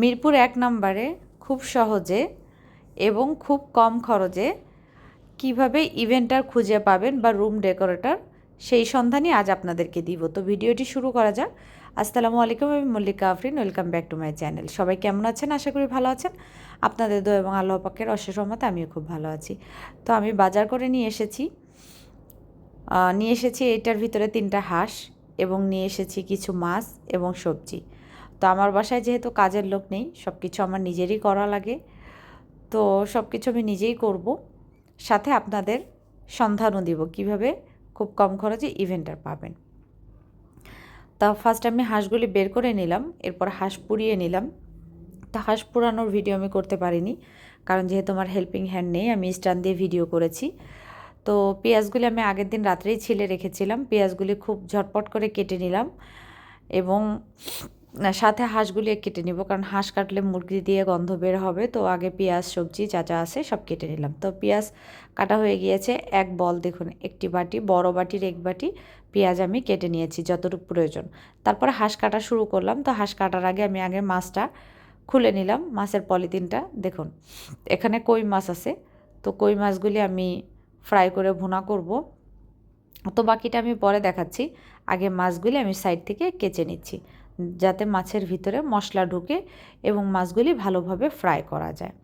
মিরপুর এক নম্বরে খুব সহজে এবং খুব কম খরচে কীভাবে ইভেন্টার খুঁজে পাবেন বা রুম ডেকোরেটর, সেই সন্ধানই আজ আপনাদেরকে দিব। তো ভিডিওটি শুরু করা যাক। আসসালামু আলাইকুম, আমি Mallika Afrin. Welcome back to my channel সবাই কেমন আছেন? আশা করি ভালো আছেন। আপনাদের দো এবং আল্লাহ পাকের অশেষ রহমতে আমিও খুব ভালো আছি। তো আমি বাজার করে নিয়ে এসেছি। নিয়ে এসেছি এইটার ভিতরে তিনটা হাঁস এবং নিয়ে এসেছি কিছু মাছ এবং সবজি। তো আমার বাসায় যেহেতু কাজের লোক নেই সব কিছু আমার নিজেরই করা লাগে। তো সব কিছু আমি নিজেই করব। সাথে আপনাদের সন্ধানও দিব কীভাবে খুব কম খরচে ইভেন্টার পাবেন। তা ফার্স্ট আমি হাঁসগুলি বের করে নিলাম, এরপর হাঁস পুড়িয়ে নিলাম। তা হাঁস পুরানোর ভিডিও আমি করতে পারিনি, কারণ যেহেতু আমার হেল্পিং হ্যান্ড নেই, আমি স্ট্যান্ড দিয়ে ভিডিও করেছি। তো পেঁয়াজগুলি আমি আগের দিন রাত্রেই ছিলে রেখেছিলাম, পেঁয়াজগুলি খুব ঝটপট করে কেটে নিলাম এবং সাথে হাঁসগুলি কেটে নিব, কারণ হাঁস কাটলে মুরগি দিয়ে গন্ধ বের হবে। তো আগে পেঁয়াজ, সবজি যা যা আছে সব কেটে নিলাম। তো পেঁয়াজ কাটা হয়ে গিয়েছে, এক বল দেখুন, একটি বাটি, বড় বাটির এক বাটি পেঁয়াজ আমি কেটে নিয়েছি যতটুকু প্রয়োজন। তারপরে হাঁস কাটা শুরু করলাম। তো হাঁস কাটার আগে আমি আগে মাছটা খুলে নিলাম, মাছের পলিথিনটা। দেখুন, এখানে কই মাছ আছে। তো কই মাছগুলি আমি ফ্রাই করে ভুনা করব। তো বাকিটা আমি পরে দেখাচ্ছি। আগে মাছগুলি আমি সাইড থেকে কেচে নিচ্ছি। যাতে মাছের ভিতরে মশলা ঢুকে এবং মাছগুলি ভালোভাবে ফ্রাই করা যায়।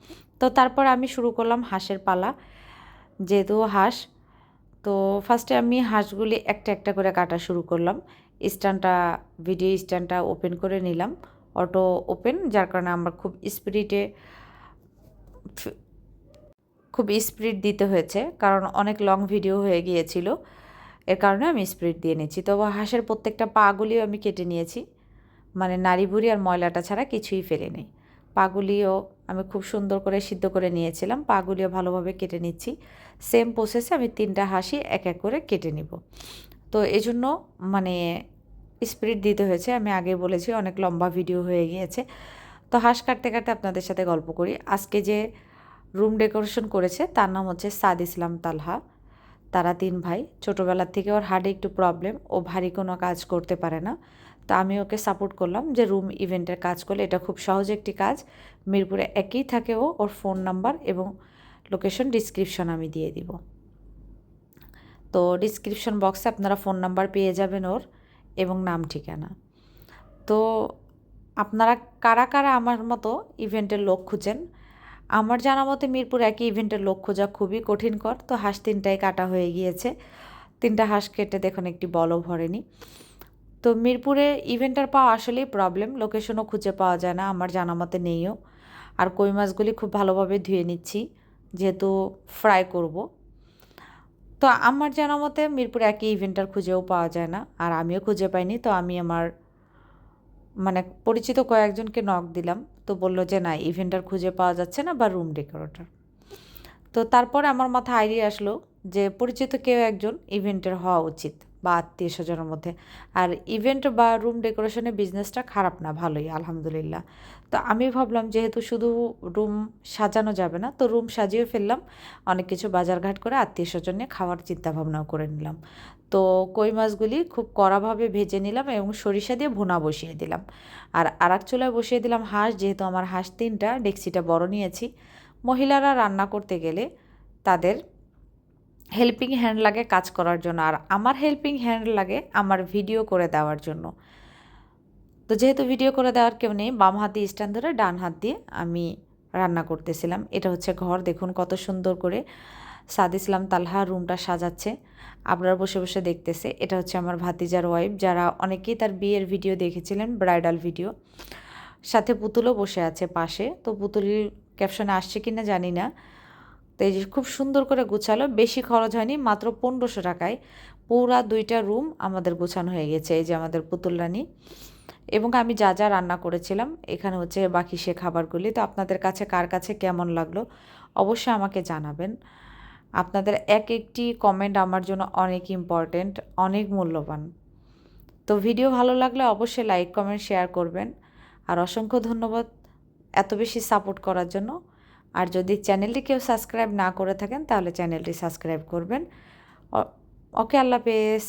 তো তারপর আমি শুরু করলাম হাঁসের পালা। যেহেতু হাঁস, তো ফার্স্টে আমি হাঁসগুলি একটা একটা করে কাটা শুরু করলাম। স্ট্যান্ডটা ভিডিও স্ট্যান্ডটা ওপেন করে নিলাম। অটো ওপেন যার কারণে আমার খুব স্পিডে খুব স্পিড দিতে হয়েছে। কারণ অনেক লং ভিডিও হয়ে গিয়েছিল। এর কারণে আমি স্পিড দিয়ে নিচ্ছি। তো হাঁসের প্রত্যেকটা পাগুলিও আমি কেটে নিয়েছি। মানে নাড়ি বুড়ি আর ময়লাটা ছাড়া কিছুই ফেলে নেই পাগুলিও আমি খুব সুন্দর করে সিদ্ধ করে নিয়েছিলাম, পাগুলিও ভালোভাবে কেটে নিচ্ছি। সেম প্রসেসে আমি তিনটা হাসি এক এক করে কেটে নিব। তো এই জন্য মানে স্পিড দিতে হয়েছে। আমি আগে বলেছি, অনেক লম্বা ভিডিও হয়ে গিয়েছে। তো হাঁস কাটতে কাটতে আপনাদের সাথে গল্প করি। আজকে যে রুম ডেকোরেশন করেছে, তার নাম হচ্ছে সাদ ইসলাম তালহা। তারা তিন ভাই। ছোটোবেলার থেকে ওর হার্টে একটু প্রবলেম ও ভারী কোনো কাজ করতে পারে না। তো আমি ওকে সাপোর্ট করলাম যে রুম ইভেন্টের কাজ করলে এটা খুব সহজ একটি কাজ। মিরপুরে একই থাকে ও, ওর ফোন নাম্বার এবং লোকেশন ডিসক্রিপশন আমি দিয়ে দিব। তো ডিসক্রিপশন বক্সে আপনারা ফোন নাম্বার পেয়ে যাবেন ওর এবং নাম ঠিকানা। তো আপনারা কারা কারা আমার মতো ইভেন্টের লোক খুঁজেন? আমার জানা মতে মিরপুর একই ইভেন্টের লোক খোঁজা খুবই কঠিনকর তো হাঁস তিনটায় কাটা হয়ে গিয়েছে। তিনটা হাঁস কেটে দেখুন একটি বলও ভরেনি তো মিরপুরে ইভেন্টার পাওয়া আসলেই প্রবলেম লোকেশনও খুঁজে পাওয়া যায় না, আমার জানা মতে নেইও। আর কই মাছগুলি খুব ভালোভাবে ধুয়ে নিচ্ছি, যেহেতু ফ্রাই করব। তো আমার জানা মতে মিরপুরে একই ইভেন্টার খুঁজেও পাওয়া যায় না, আর আমিও খুঁজে পাইনি, তো আমি আমার মানে পরিচিত কয়েকজনকে নক দিলাম। তো বলল যে না ইভেন্টার খুঁজে পাওয়া যাচ্ছে না, বা রুম ডেকোরেটর তো তারপরে আমার মাথায় আইডিয়া আসলো যে পরিচিত কেউ একজন ইভেন্টের হওয়া উচিত বা আত্মীয় স্বজনের মধ্যে। আর ইভেন্ট বা রুম ডেকোরেশনের বিজনেসটা খারাপ না, ভালোই, আলহামদুলিল্লাহ। তো আমি ভাবলাম যেহেতু শুধু রুম সাজানো যাবে না, তো রুম সাজিয়ে ফেললাম, অনেক কিছু বাজারঘাট করে আত্মীয় স্বজন নিয়ে খাওয়ার চিন্তাভাবনাও করে নিলাম। তো কই মাছগুলি খুব কড়াভাবে ভেজে নিলাম এবং সরিষা দিয়ে ভুনা বসিয়ে দিলাম। আর আরাক চুলায় বসিয়ে দিলাম হাঁস, যেহেতু আমার হাঁস তিনটা, ডেক্সিটা বড় নিয়েছি। মহিলারা রান্না করতে গেলে তাদের হেল্পিং হ্যান্ড লাগে কাজ করার জন্য। আর আমার হেল্পিং হ্যান্ড লাগে আমার ভিডিও করে দেওয়ার জন্য। তো যেহেতু ভিডিও করে দেওয়ার কেউ নেই, বাম হাত দিয়ে স্ট্যান্ড ধরে ডান হাত দিয়ে আমি রান্না করতেছিলাম। এটা হচ্ছে ঘর, দেখুন কত সুন্দর করে সাদ ইসলাম তালহা রুমটা সাজাচ্ছে। আপনারা বসে বসে দেখতেছে, এটা হচ্ছে আমার ভাতিজার ওয়াইফ যারা অনেকেই তার বিয়ের ভিডিও দেখেছিলেন ব্রাইডাল ভিডিও সাথে পুতুলও বসে আছে পাশে, তো পুতুলির ক্যাপশনে আসছে কি না জানি না। তো এই যে খুব সুন্দর করে গুছালো, বেশি খরচ হয়নি, মাত্র পনেরোশো টাকায়। পুরা দুইটা রুম আমাদের গোছানো হয়ে গেছে, এই যে আমাদের পুতুল রানী। এবং আমি যা যা রান্না করেছিলাম, এখানে হচ্ছে বাকি সে খাবারগুলি। তো আপনাদের কাছে কার কাছে কেমন লাগল, অবশ্যই আমাকে জানাবেন। আপনাদের এক একটি কমেন্ট আমার জন্য অনেক ইম্পর্টেন্ট অনেক মূল্যবান। তো ভিডিও ভালো লাগলে অবশ্যই লাইক কমেন্ট শেয়ার করবেন। আর অসংখ্য ধন্যবাদ। এত বেশি সাপোর্ট করার জন্য। আর যদি চ্যানেলটি কেউ সাবস্ক্রাইব না করে থাকেন, তাহলে চ্যানেলটি সাবস্ক্রাইব করবেন। ওকে, আল্লাহ হাফেজ।